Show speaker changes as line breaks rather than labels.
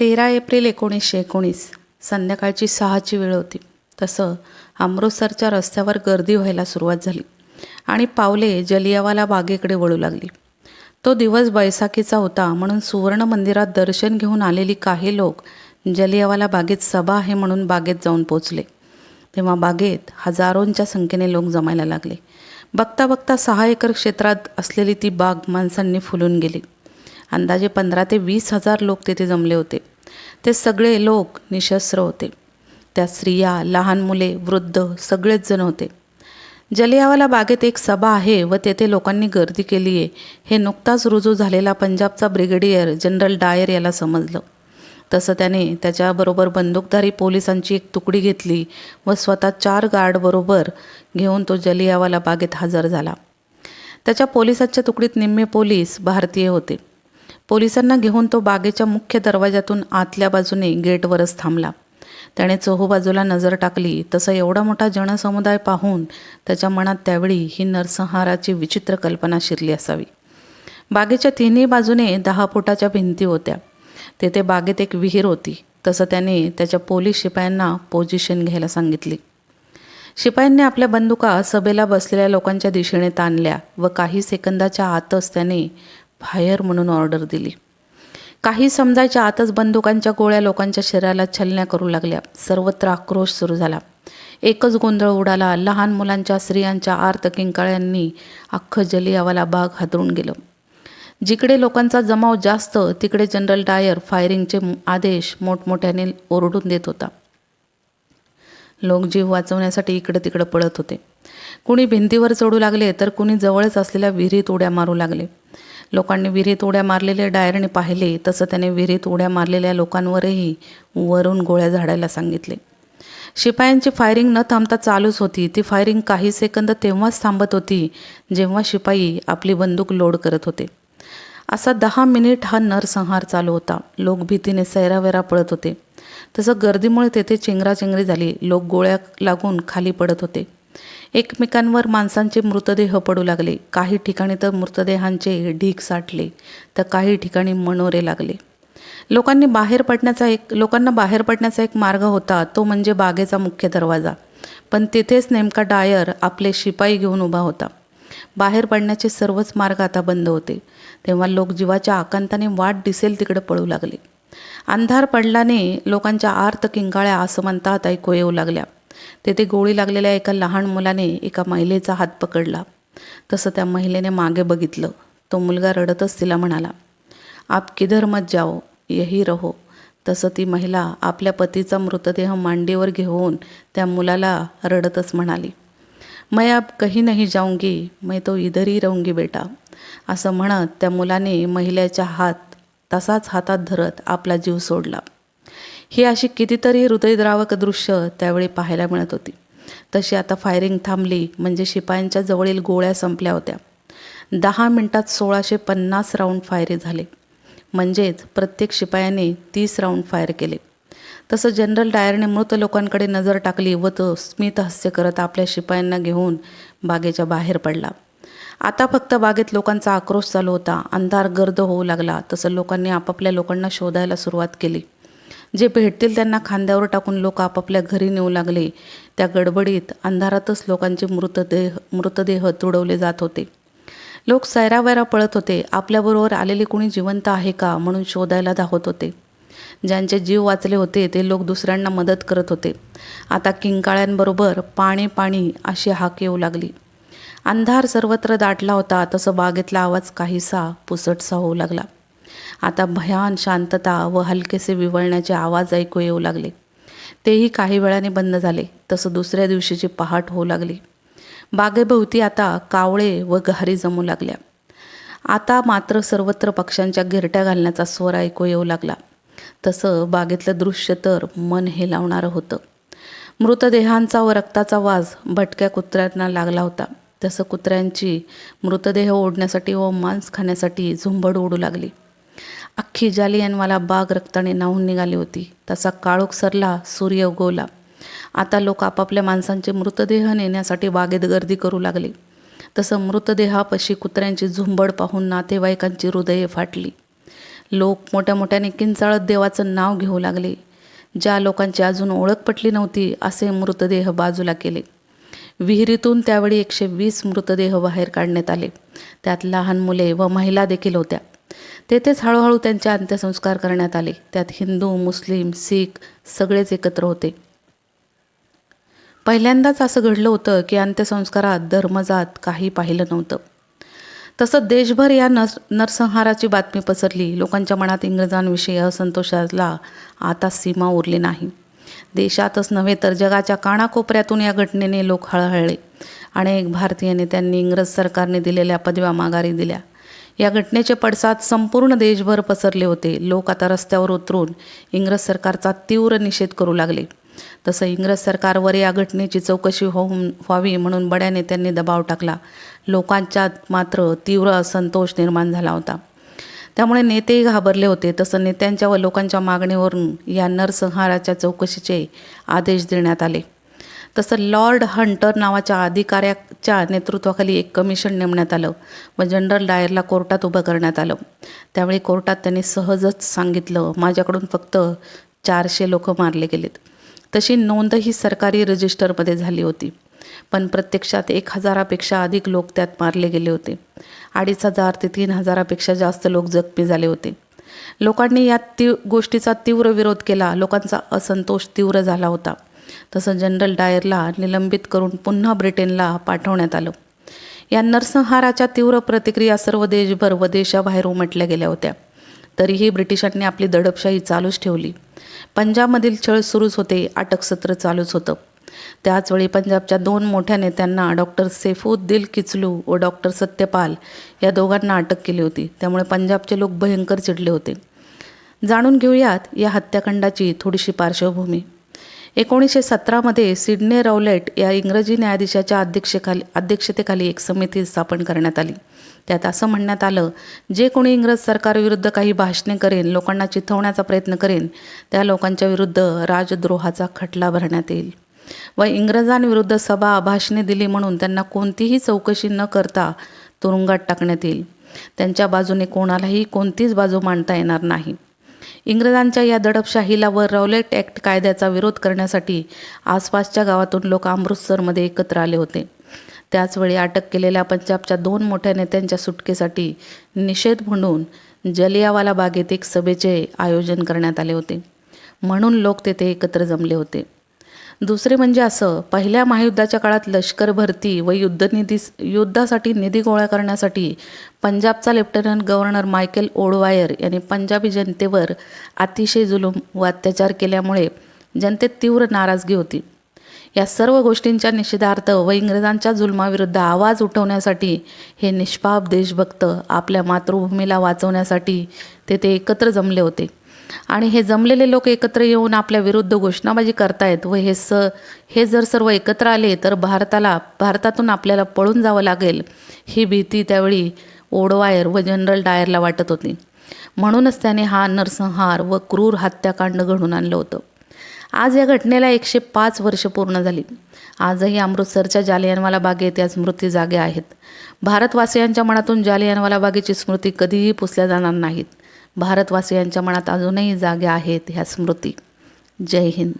तेरा एप्रिल एकोणीसशे एकोणीस. संध्याकाळची सहाची वेळ होती. तसं अमृतसरच्या रस्त्यावर गर्दी व्हायला सुरुवात झाली आणि पावले जलियावाला बागेकडे वळू लागली. तो दिवस बैसाखीचा होता म्हणून सुवर्ण मंदिरात दर्शन घेऊन आलेली काही लोक जलियावाला बागेत सभा आहे म्हणून बागेत जाऊन पोचले. तेव्हा बागेत हजारोंच्या संख्येने लोक जमायला लागले. बघता बघता सहा एकर क्षेत्रात असलेली ती बाग माणसांनी फुलून गेली. अंदाजे पंधरा ते वीस हजार लोक तेथे जमले होते. ते सगळे लोक निशस्त्र होते. त्या स्त्रिया लहान मुले वृद्ध सगळेच जण होते. जलियावाला बागेत एक सभा आहे व तेथे लोकांनी गर्दी केली आहे. हे नुकताच रुजू झालेला पंजाबचा ब्रिगेडियर जनरल डायर याला समजलं. तसं त्याने त्याच्याबरोबर बंदूकधारी पोलिसांची एक तुकडी घेतली व स्वतः चार गार्डबरोबर घेऊन तो जलियावाला बागेत हजर झाला. त्याच्या पोलिसांच्या तुकडीत निम्मे पोलीस भारतीय होते. पोलिसांना घेऊन तो बागेच्या मुख्य दरवाजातून आतल्या बाजूने गेटवरच थांबला. त्याने चहूबाजूला नजर टाकली. तसा एवढा मोठा जनसमुदाय पाहून त्याच्या मनात त्यावेळी ही नरसंहाराची विचित्र कल्पना शिरली असावी. बागेच्या तिन्ही बाजूने दहा फुटाच्या भिंती होत्या. तेथे बागेत एक विहीर होती. तसं त्याने त्याच्या पोलीस शिपायांना पोझिशन घ्यायला सांगितली. शिपायांनी आपल्या बंदुका सभेला बसलेल्या लोकांच्या दिशेने ताणल्या व काही सेकंदाच्या आतच त्याने फायर म्हणून ऑर्डर दिली. काही समजायच्या आतच बंदुकांच्या गोळ्या लोकांच्या शरीराला छलण्या करू लागल्या. सर्वत्र आक्रोश सुरू झाला. एकच गोंधळ उडाला. लहान मुलांच्या स्त्रियांच्या आर्त किंकाळ्यांनी अख्खं जलियावाला बाग हादरून गेलं. जिकडे लोकांचा जमाव जास्त तिकडे जनरल डायर फायरिंगचे आदेश मोठमोठ्याने ओरडून देत होता. लोक जीव वाचवण्यासाठी इकडं तिकडं पळत होते. कुणी भिंतीवर चढू लागले तर कुणी जवळच असलेल्या विहिरीत उड्या मारू लागले. लोकांनी विहिरीत उड्या मारलेले डायरने पाहिले तसं त्याने विहिरीत उड्या मारलेल्या लोकांवरही वरून गोळ्या झाडायला सांगितले. शिपायांची फायरिंग न थांबता चालूच होती. ती फायरिंग काही सेकंद तेव्हाच थांबत होती जेव्हा शिपाई आपली बंदूक लोड करत होते. असा दहा मिनिट हा नरसंहार चालू होता. लोक भीतीने सैरावेरा पळत होते. तसं गर्दीमुळे तेथे चेंगराचेंगरी झाली. लोक गोळ्या लागून खाली पडत होते. एकमेकांवर माणसांचे मृतदेह पडू लागले. काही ठिकाणी तर मृतदेहांचे ढीक साठले तर काही ठिकाणी मनोरे लागले. लोकांनी बाहेर पडण्याचा एक लोकांना बाहेर पडण्याचा एक मार्ग होता तो म्हणजे बागेचा मुख्य दरवाजा. पण तिथेच नेमका डायर आपले शिपाई घेऊन उभा होता. बाहेर पडण्याचे सर्वच मार्ग आता बंद होते. तेव्हा लोक जीवाच्या आकांताने वाट दिसेल तिकडे पळू लागले. अंधार पडल्याने लोकांच्या आर्त किंकाळ्या आसमंतात ऐकू येऊ लागल्या. तेथे गोळी लागलेल्या एका लहान मुलाने एका महिलेचा हात पकडला. तसं त्या महिलेने मागे बघितलं. तो मुलगा रडतच तिला म्हणाला आप किधर मत जाओ? यही रहो. तसं ती महिला आपल्या पतीचा मृतदेह मांडीवर घेऊन त्या मुलाला रडतच म्हणाली मैं आप कही नाही जाऊंगी. मैं तो इधरही राहूंगी बेटा. असं म्हणत त्या मुलाने महिलेच्या हात तसाच हातात धरत आपला जीव सोडला. ही अशी कितीतरी हृदयद्रावक दृश्य त्यावेळी पाहायला मिळत होती. तशी आता फायरिंग थांबली म्हणजे शिपायांच्या जवळील गोळ्या संपल्या होत्या. दहा मिनिटात सोळाशे पन्नास राऊंड फायरी झाले. म्हणजेच प्रत्येक शिपायाने तीस राऊंड फायर केले. तसं जनरल डायरने मृत लोकांकडे नजर टाकली व तो स्मित हास्य करत आपल्या शिपायांना घेऊन बागेच्या बाहेर पडला. आता फक्त बागेत लोकांचा आक्रोश चालू होता. अंधार गर्द होऊ लागला. तसं लोकांनी आपापल्या लोकांना शोधायला सुरुवात केली. जे भेटतील त्यांना खांद्यावर टाकून लोक आपापल्या घरी नेऊ लागले. त्या गडबडीत अंधारातच लोकांचे मृतदेह मृतदेह तुडवले जात होते. लोक सैरावैरा पळत होते. आपल्याबरोबर आलेले कोणी जिवंत आहे का म्हणून शोधायला धावत होते. ज्यांचे जीव वाचले होते ते लोक दुसऱ्यांना मदत करत होते. आता किंकाळ्यांबरोबर पाणी पाणी अशी हाक येऊ लागली. अंधार सर्वत्र दाटला होता. तसं बागेतला आवाज काहीसा पुसटसा होऊ लागला. आता भयान शांतता व हलकेसे विवळण्याचे आवाज ऐकू येऊ लागले. तेही काही वेळाने बंद झाले तसं दुसऱ्या दिवशीची पहाट होऊ लागली. बागेभोवती आता कावळे व गहारी जमू लागल्या. आता मात्र सर्वत्र पक्ष्यांच्या गिरट्या घालण्याचा स्वर ऐकू येऊ लागला. तसं बागेतलं दृश्य तर मन हे लावणारं होतं. मृतदेहांचा व रक्ताचा वास भटक्या कुत्र्यांना लागला होता. तसं कुत्र्यांची मृतदेह ओढण्यासाठी व मांस खाण्यासाठी झुंबड उडू लागली. अख्खी जालियनवाला बाग रक्ताने नाहून निघाली होती. तसा काळोख सरला सूर्य उगवला. आता लोक आपापल्या माणसांचे मृतदेह नेण्यासाठी बागेत गर्दी करू लागले. तसं मृतदेहापाशी कुत्र्यांची झुंबड पाहून नातेवाईकांची हृदये फाटली. लोक मोठ्या मोठ्याने किंचाळत देवाचं नाव घेऊ लागले. ज्या लोकांची अजून ओळख पटली नव्हती असे मृतदेह बाजूला केले. विहिरीतून त्यावेळी एकशे वीस मृतदेह बाहेर काढण्यात आले. त्यात लहान मुले व महिला देखील होत्या. तेथेच हळूहळू त्यांचे अंत्यसंस्कार करण्यात आले. त्यात हिंदू मुस्लिम सिख सगळेच एकत्र होते. पहिल्यांदाच असं घडलं होतं की अंत्यसंस्कारात धर्मजात काही पाहिलं नव्हतं. तसं देशभर या नर नरसंहाराची बातमी पसरली. लोकांच्या मनात इंग्रजांविषयी असंतोषाला आता सीमा उरली नाही. देशातच नव्हे तर जगाच्या कानाकोपऱ्यातून या घटनेने लोक हळहळले अनेक भारतीय नेत्यांनी इंग्रज सरकारने दिलेल्या पदव्या माघारी दिल्या. या घटनेचे पडसाद संपूर्ण देशभर पसरले होते. लोक आता रस्त्यावर उतरून इंग्रज सरकारचा तीव्र निषेध करू लागले. तसं इंग्रज सरकारवर या घटनेची चौकशी होऊन व्हावी म्हणून बड्या नेत्यांनी दबाव टाकला. लोकांच्यात मात्र तीव्र असंतोष निर्माण झाला होता. त्यामुळे नेतेही घाबरले होते. तसं नेत्यांच्या व लोकांच्या मागणीवरून या नरसंहाराच्या चौकशीचे आदेश देण्यात आले. तसं लॉर्ड हंटर नावाच्या अधिकाऱ्याच्या नेतृत्वाखाली एक कमिशन नेमण्यात आलं. व जनरल डायरला कोर्टात उभं करण्यात आलं. त्यावेळी कोर्टात त्यांनी सहजच सांगितलं माझ्याकडून फक्त चारशे लोक मारले गेलेत. तशी नोंद ही सरकारी रजिस्टरमध्ये झाली होती. पण प्रत्यक्षात एक हजारापेक्षा अधिक लोक त्यात मारले गेले होते. अडीच हजार ते तीन हजारापेक्षा जास्त लोक जखमी झाले होते. लोकांनी या ती गोष्टीचा तीव्र विरोध केला. लोकांचा असंतोष तीव्र झाला होता. तसं जनरल डायरला निलंबित करून पुन्हा ब्रिटनला पाठवण्यात आलं. या नरसंहाराच्या तीव्र प्रतिक्रिया सर्व देशभर व देशाबाहेर उमटल्या गेल्या होत्या. तरीही ब्रिटिशांनी आपली दडपशाही चालूच ठेवली. पंजाबमधील छळ सुरूच होते अटक सत्र चालूच होतं. त्याचवेळी पंजाबच्या दोन मोठ्या नेत्यांना डॉक्टर सैफुद्दीन किचलू व डॉक्टर सत्यपाल या दोघांना अटक केली होती. त्यामुळे पंजाबचे लोक भयंकर चिडले होते. जाणून घेऊयात या हत्याकांडाची थोडीशी पार्श्वभूमी. एकोणीसशे सतरामध्ये सिडने रौलेट या इंग्रजी न्यायाधीशाच्या अध्यक्षेखाली अध्यक्षतेखाली एक समिती स्थापन करण्यात आली. त्यात असं म्हणण्यात आलं जे कोणी इंग्रज सरकारविरुद्ध काही भाषणे करेन लोकांना चिथवण्याचा प्रयत्न करेन त्या लोकांच्या विरुद्ध राजद्रोहाचा खटला भरण्यात येईल. व इंग्रजांविरुद्ध सभा भाषणे दिली म्हणून त्यांना कोणतीही चौकशी न करता तुरुंगात टाकण्यात येईल. त्यांच्या बाजूने कोणालाही कोणतीच बाजू मांडता येणार नाही. इंग्रजांच्या या दडपशाहीला व रौलेट ॲक्ट कायद्याचा विरोध करण्यासाठी आसपासच्या गावातून लोक अमृतसरमध्ये एकत्र आले होते. त्याचवेळी अटक केलेल्या पंजाबच्या दोन मोठ्या नेत्यांच्या सुटकेसाठी निषेध म्हणून जलियावाला बागेत एक सभेचे आयोजन करण्यात आले होते. म्हणून लोक तेथे एकत्र जमले होते. दुसरे म्हणजे असं पहिल्या महायुद्धाच्या काळात लष्कर भरती व युद्धनिधी युद्धासाठी निधी गोळा करण्यासाठी पंजाबचा लेफ्टनंट गव्हर्नर मायकेल ओडवायर यांनी पंजाबी जनतेवर अतिशय जुलूम व अत्याचार केल्यामुळे जनतेत तीव्र नाराजगी होती. या सर्व गोष्टींच्या निषेधार्थ व इंग्रजांच्या जुलमाविरुद्ध आवाज उठवण्यासाठी हे निष्पाप देशभक्त आपल्या मातृभूमीला वाचवण्यासाठी तेथे एकत्र जमले होते. आणि हे जमलेले लोक एकत्र येऊन आपल्या विरुद्ध घोषणाबाजी करतायत व हे स हे जर सर्व एकत्र आले तर भारताला भारतातून आपल्याला पळून जावं लागेल ही भीती त्यावेळी ओडवायर व जनरल डायरला वाटत होती. म्हणूनच त्याने हा नरसंहार व क्रूर हत्याकांड घडून आणलं होतं. आज या घटनेला एकशे पाच वर्ष पूर्ण झाली. आजही अमृतसरच्या जालियनवाला बागेत या स्मृती जागे आहेत. भारतवासियांच्या मनातून जालियनवाला बागेची स्मृती कधीही पुसल्या जाणार नाहीत. भारतवासियांच्या मनात अजूनही जाग्या आहेत ह्या स्मृती. जय हिंद.